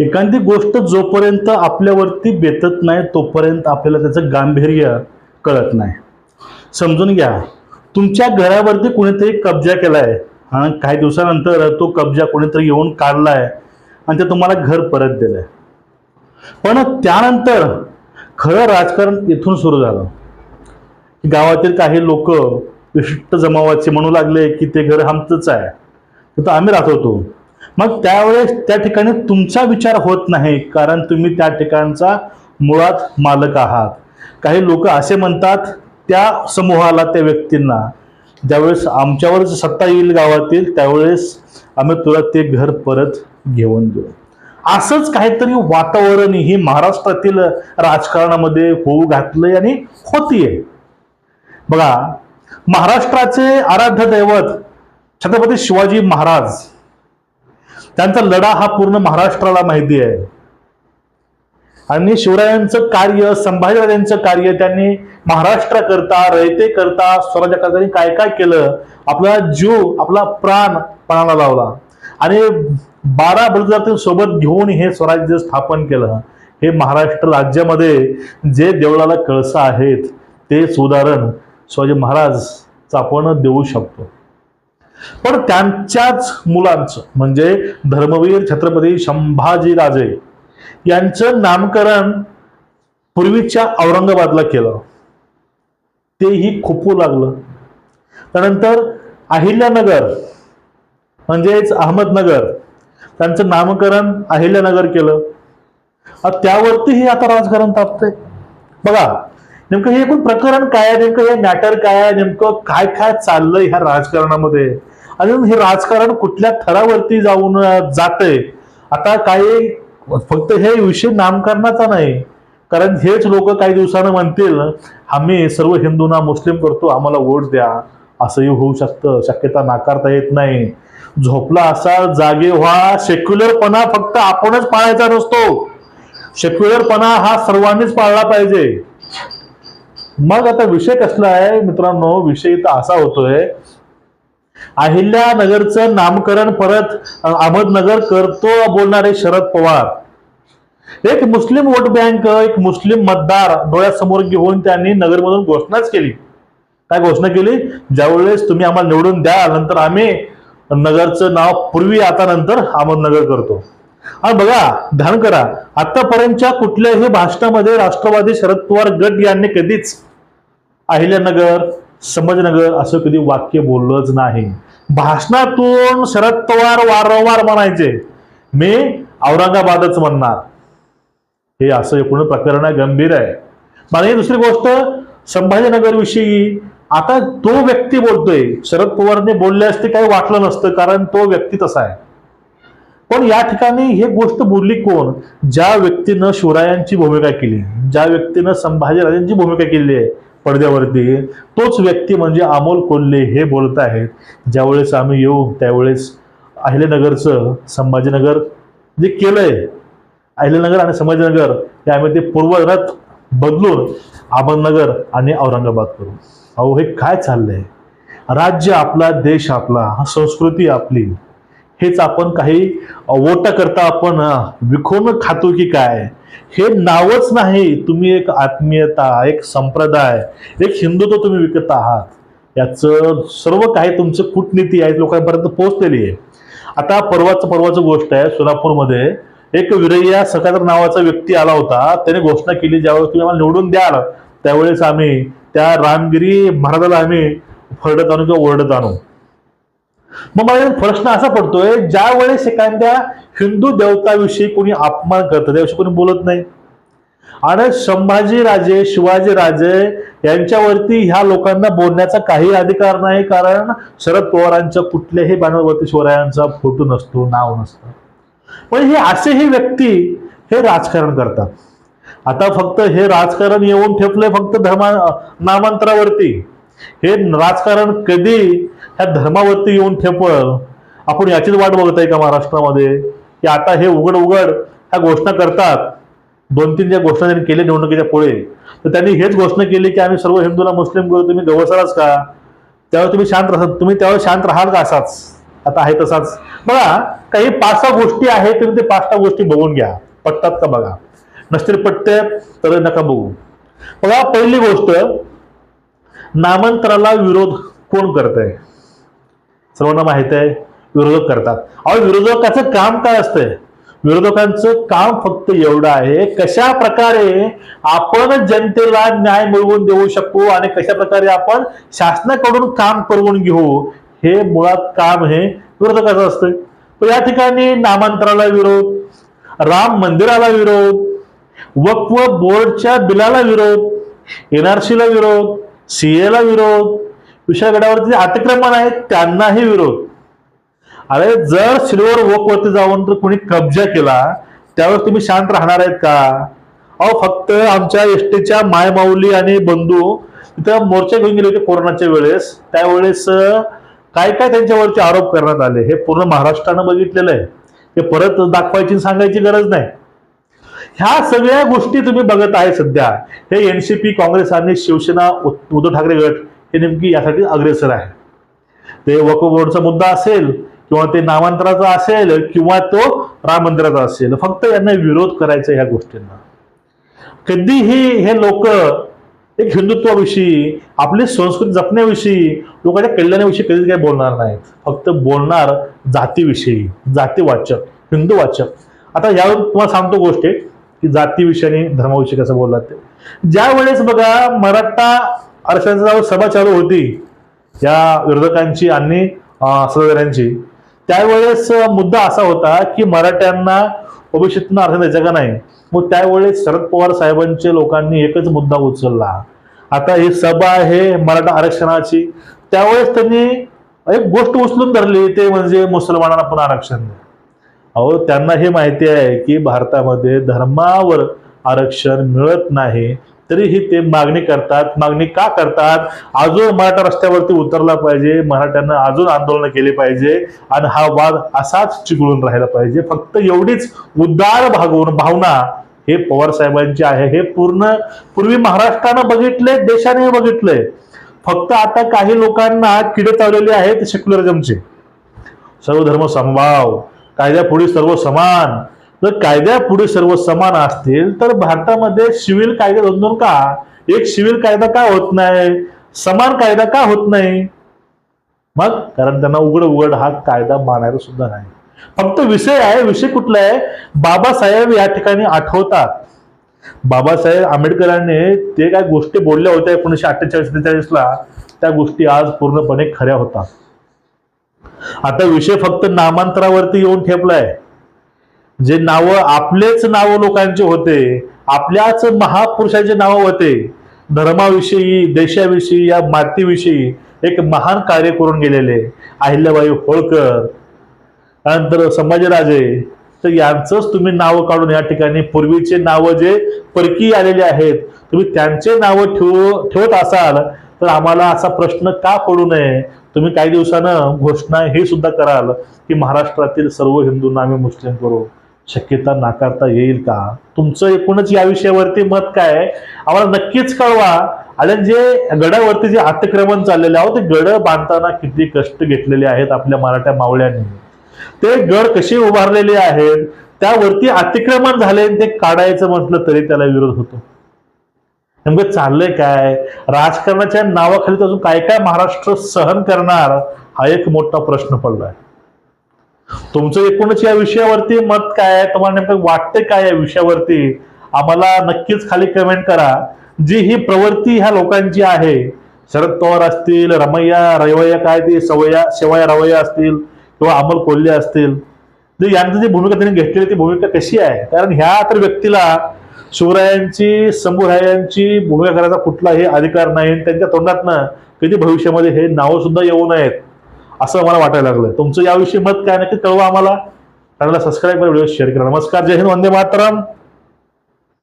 एखादी गोष्ट जोपर्यंत आपल्यावरती बेतत नाही तोपर्यंत आपल्याला त्याचं गांभीर्य कळत नाही. समजून घ्या तुमच्या घरावरती कुणीतरी कब्जा केला आहे आणि काही दिवसानंतर तो कब्जा कोणीतरी येऊन काढला आहे आणि ते तुम्हाला घर परत दिलंय. पण त्यानंतर खरं राजकारण इथून सुरू झालं. गावातील काही लोक विशिष्ट जमावाचे म्हणू लागले की ते घर आमचंच आहे. तिथं आम्ही राहत होतो. मग त्यावेळेस त्या ठिकाणी तुमचा विचार होत नाही कारण तुम्ही त्या ठिकाणचा मुळात मालक आहात. काही लोक असे म्हणतात त्या समूहाला त्या व्यक्तींना ज्यावेळेस आमच्यावर सत्ता येईल गावातील त्यावेळेस आम्ही तुला ते घर परत घेऊन देऊ. असंच काहीतरी वातावरण ही महाराष्ट्रातील राजकारणामध्ये होऊ घातलंय आणि होतीये. बघा महाराष्ट्राचे आराध्य दैवत छत्रपती शिवाजी महाराज त्यांचा लढा हा पूर्ण महाराष्ट्राला माहिती आहे. आणि शिवरायांचं कार्य संभाजीराजांचं कार्य त्यांनी महाराष्ट्राकरता रयतेकरता स्वराज्याकरता त्यांनी काय काय केलं? आपला जीव आपला प्राण पणाला लावला. आणि बारा बलिदानातील सोबत घेऊन हे स्वराज्य स्थापन केलं. हे महाराष्ट्र राज्यामध्ये जे देवळाला कळसा आहेत तेच उदाहरण शिवाजी महाराज आपण देऊ शकतो. पण त्यांच्याच मुलांचं म्हणजे धर्मवीर छत्रपती संभाजीराजे यांचं नामकरण पूर्वीच्या औरंगाबादला केलं. तेही खुपू लागलं. त्यानंतर अहिल्यानगर म्हणजेच अहमदनगर त्यांचं नामकरण अहिल्यानगर केलं. त्यावरतीही आता राजकारण तापतंय. बघा नेमकं हे एकूण प्रकरण काय आहे? नेमकं हे मॅटर काय आहे? नेमकं काय काय चाललंय ह्या राजकारणामध्ये? आणि हे राजकारण कुठल्या थरावरती जाऊन जातंय? आता काही फक्त हे विषय नामकरणाचा नाही कारण हेच लोक काही दिवसानं म्हणतील आम्ही सर्व हिंदूंना मुस्लिम करतो आम्हाला वोट द्या. असंही होऊ शकतं शक्यता नाकारता येत नाही. झोपला असा जागे व्हा सेक्युलरपणा फक्त आपणच पाळायचा नसतो. सेक्युलरपणा हा सर्वांनीच पाळला पाहिजे. मग आता विषय कसला आहे? मित्रांनो विषय इथं असा होतोय अहिल्यानगरचं नामकरण परत अहमदनगर करतो बोलणारे शरद पवार. एक मुस्लिम वोट बँक एक मुस्लिम मतदार डोळ्यासमोर घेऊन त्यांनी नगरमधून घोषणाच केली. काय घोषणा केली? ज्यावेळेस तुम्ही आम्हाला निवडून द्या नंतर आम्ही नगरचं नाव पूर्वी आता नंतर अहमदनगर करतो. आणि बघा ध्यान करा आतापर्यंतच्या कुठल्याही भाषणामध्ये राष्ट्रवादी शरद पवार गट यांनी कधीच अहिल्यानगर समजनगर असं कधी वाक्य बोललंच नाही. भाषणातून शरद पवार वारंवार म्हणायचे मी औरंगाबादच म्हणणार. हे असं एकूण प्रकरण गंभीर आहे. मला दुसरी गोष्ट संभाजीनगर विषयी आता तो व्यक्ती बोलतोय शरद पवारने बोलले असते काही वाटलं नसतं कारण तो व्यक्ती तसा आहे. पण या ठिकाणी हे गोष्ट बोलली कोण? ज्या व्यक्तीनं शिवरायांची भूमिका केली ज्या व्यक्तीनं संभाजीराजांची भूमिका केली आहे पडद्यावरती तोच व्यक्ती म्हणजे अमोल कोल्हे हे बोलत आहेत. ज्यावेळेस आम्ही येऊ त्यावेळेस अहिलेनगरचं संभाजीनगर जे केलंय अहिल्यानगर आणि संभाजीनगर ते आम्ही ते पूर्वरथ बदलून अहमदनगर आणि औरंगाबाद करू. अहो हे काय चाललंय? राज्य आपला देश आपला हा संस्कृती आपली. हेच आपण काही वोटा करता आपण विखून खातो की काय? हे नावच नाही. तुम्ही एक आत्मीयता एक संप्रदाय एक हिंदुत्व तुम्ही विकत आहात. याचं सर्व काही तुमचं कूटनीती आहे लोकांपर्यंत पोहोचलेली आहे. आता परवाचं परवाचं गोष्ट आहे सोलापूरमध्ये एक विरय्या सकादर नावाचा व्यक्ती आला होता. त्याने घोषणा केली ज्यावेळेस तुम्ही आम्हाला निवडून द्याल त्यावेळेस आम्ही त्या रामगिरी महाराजाला आम्ही फरडत आणू किंवा ओरडत आणू मग मला प्रश्न असा पडतोय ज्या वेळेस एखाद्या हिंदू देवताविषयी कोणी अपमान करतं त्याविषयी कोणी बोलत नाही. आणि संभाजीराजे शिवाजीराजे यांच्यावरती ह्या लोकांना बोलण्याचा काही अधिकार नाही कारण शरद पवारांच्या कुठल्याही बॅनरवरती शिवरायांचा फोटो नसतो नाव नसतं. पण हे असेही व्यक्ती हे राजकारण करतात. आता फक्त हे राजकारण येऊन ठेपले फक्त धर्मा नामांतरावरती. हे राजकारण कधी ह्या धर्मावरती येऊन ठेपल आपण याचीच वाट बघत आहे का महाराष्ट्रामध्ये? की आता हे उघड उघड ह्या घोषणा करतात. दोन तीन ज्या घोषणा त्यांनी केल्या निवडणुकीच्या पुढे तर त्यांनी हेच घोषणा केली की आम्ही सर्व हिंदूला मुस्लिम करू तुम्ही गवसालाच का? त्यावेळेस तुम्ही शांत राहत तुम्ही त्यावेळेस शांत राहाल का असाच? आता आहे तसाच. बघा काही पाच सहा गोष्टी आहेत तुम्ही ते पाच सहा गोष्टी बघून घ्या. पटतात का बघा? नसतील पटते तर नका बघू. बघा पहिली गोष्ट नामांतराला विरोध कोण करत आहे सर्वांना माहीत आहे विरोधक करतात. अहो विरोधकाचं काम काय असतंय? विरोधकांचं काम फक्त एवढं आहे कशा प्रकारे आपण जनतेला न्याय मिळवून देऊ शकू आणि कशा प्रकारे आपण शासनाकडून काम करून घेऊ हे मुळात काम हे विरोधकाचं असतंय. पण या ठिकाणी नामांतराला विरोध राम मंदिराला विरोध वक्फ बोर्डच्या बिलाला विरोध एनआरसीला विरोध सीएला विरोध विषयगडावरती अतिक्रमण आहेत त्यांनाही विरोध. अरे जर सिल्वर वॉकवरती जाऊन जर कोणी कब्जा केला त्यावेळेस तुम्ही शांत राहणार आहेत का? अहो फक्त आमच्या एसटीच्या मायमाऊली आणि बंधू तिथं मोर्चा घेऊन गेले होते कोरोनाच्या वेळेस. त्यावेळेस काय काय त्यांच्यावरचे आरोप करण्यात आले हे पूर्ण महाराष्ट्रानं बघितलेलं आहे. हे परत दाखवायची सांगायची गरज नाही. ह्या सगळ्या गोष्टी तुम्ही बघत आहे सध्या. हे एनसीपी काँग्रेस आणि शिवसेना उद्धव ठाकरे गट हे नेमकी यासाठी अग्रेसर आहे ते वक्फ बोर्डचा मुद्दा असेल किंवा ते नामांतराचा असेल किंवा तो राम मंदिराचा असेल फक्त यांना विरोध करायचा ह्या गोष्टींना. कधीही हे लोक एक हिंदुत्वाविषयी आपली संस्कृती जपण्याविषयी लोकांच्या कल्याणाविषयी कधीच काही बोलणार नाहीत. फक्त बोलणार जातीविषयी जातीवाचक हिंदूवाचक. आता यावर तुम्हाला सांगतो गोष्टी की जातीविषयाने आणि धर्माविषयी कसं बोललात ते. ज्या वेळेस बघा मराठा आरक्षणाची सभा चालू होती या विरोधकांची आणि सदस्यांची त्यावेळेस मुद्दा असा होता की मराठ्यांना ओबीसीतनं आरक्षण द्यायचं का नाही? मग त्यावेळेस शरद पवार साहेबांच्या लोकांनी एकच मुद्दा उचलला. आता ही सभा आहे मराठा आरक्षणाची. त्यावेळेस त्यांनी एक गोष्ट उचलून धरली ते म्हणजे मुसलमानांना पण आरक्षण. द्या अहो त्यांना हे माहिती आहे की भारतामध्ये धर्मावर आरक्षण मिळत नाही तरीही ते मागणी करतात. मागणी का करतात? अजून मराठा रस्त्यावरती उतरला पाहिजे मराठ्यांना अजून आंदोलन केले पाहिजे आणि हा वाद असाच चिघळून राहिला पाहिजे. फक्त एवढीच उदार भागवून भावना हे पवार साहेबांची आहे. हे पूर्ण पूर्वी महाराष्ट्रानं बघितले देशाने बघितलंय फक्त आता काही लोकांना किडे चावलेले आहेत सेक्युलरिझमचे सर्व धर्म समभाव. कायद्यापुढे सर्व समान जर कायद्यापुढे सर्व समान असतील तर भारतामध्ये सिव्हिल कायदे दोन का? एक सिव्हिल कायदा का होत नाही? समान कायदा का होत नाही? मग? कारण त्यांना उघड उघड हा कायदा मानायला सुद्धा नाही. फक्त विषय आहे विषय कुठला आहे? बाबासाहेब या ठिकाणी आठवतात. बाबासाहेब आंबेडकरांनी ते काय गोष्टी बोलल्या होत्या एकोणीशे अठ्ठेचाळीस सत्तेचाळीसला त्या गोष्टी आज पूर्णपणे खऱ्या होतात. आता विषय फक्त नामांतरावरती येऊन ठेपलाय. जे नाव आपलेच नाव लोकांचे होते आपल्याच महापुरुषाचे नावं होते. धर्माविषयी देशाविषयी या मातीविषयी एक महान कार्य करून गेलेले अहिल्याबाई होळकर त्यानंतर संभाजीराजे तर यांचंच तुम्ही नावं काढून या ठिकाणी पूर्वीचे नावं जे परकी आलेले आहेत तुम्ही त्यांचे नावं ठेव ठेवत असाल तर आम्हाला असा प्रश्न का पडू नये? तुम्ही काही दिवसानं घोषणा हे सुद्धा कराल की महाराष्ट्रातील सर्व हिंदूंना आम्ही मुस्लिम करू. शक्यता नाकारता येईल का? तुमचं एकूणच या विषयावरती मत काय आम्हाला नक्कीच कळवा. आणि जे गडावरती जे अतिक्रमण चाललेले आहोत ते गड बांधताना किती कष्ट घेतलेले आहेत आपल्या मराठ्या मावळ्यांनी. ते गड कसे उभारलेले आहेत? त्यावरती अतिक्रमण झाले आणि ते काढायचं म्हटलं तरी त्याला विरोध होतो. नेमकं चाललंय काय? राजकारणाच्या नावाखाली तर अजून काय काय महाराष्ट्र सहन करणार? हा एक मोठा प्रश्न पडलाय. तुमचं एकूणच या विषयावरती मत काय आहे? तुम्हाला नेमकं वाटतंय काय या विषयावरती? आम्हाला नक्कीच खाली कमेंट करा. जी ही प्रवृत्ती ह्या लोकांची आहे. शरद पवार असतील रमैया रवैया काय ते सवया शेवया रवैया असतील किंवा अमोल कोल्हे असतील. जे यांची जी भूमिका त्यांनी घेतलेली ती भूमिका कशी आहे? कारण ह्या तर व्यक्तीला शिवरायांची समुरायांची भूमिका करायचा कुठलाही अधिकार नाही आणि त्यांच्या तोंडातनं कधी भविष्यामध्ये हे नावं सुद्धा येऊ नयेत असं मला वाटायला लागलं. तुमचं याविषयी मत काय नक्की कळवा आम्हाला. चॅनलला सबस्क्राईब करा व्हिडिओ शेअर करा. नमस्कार जय हिंद वंदे मातरम.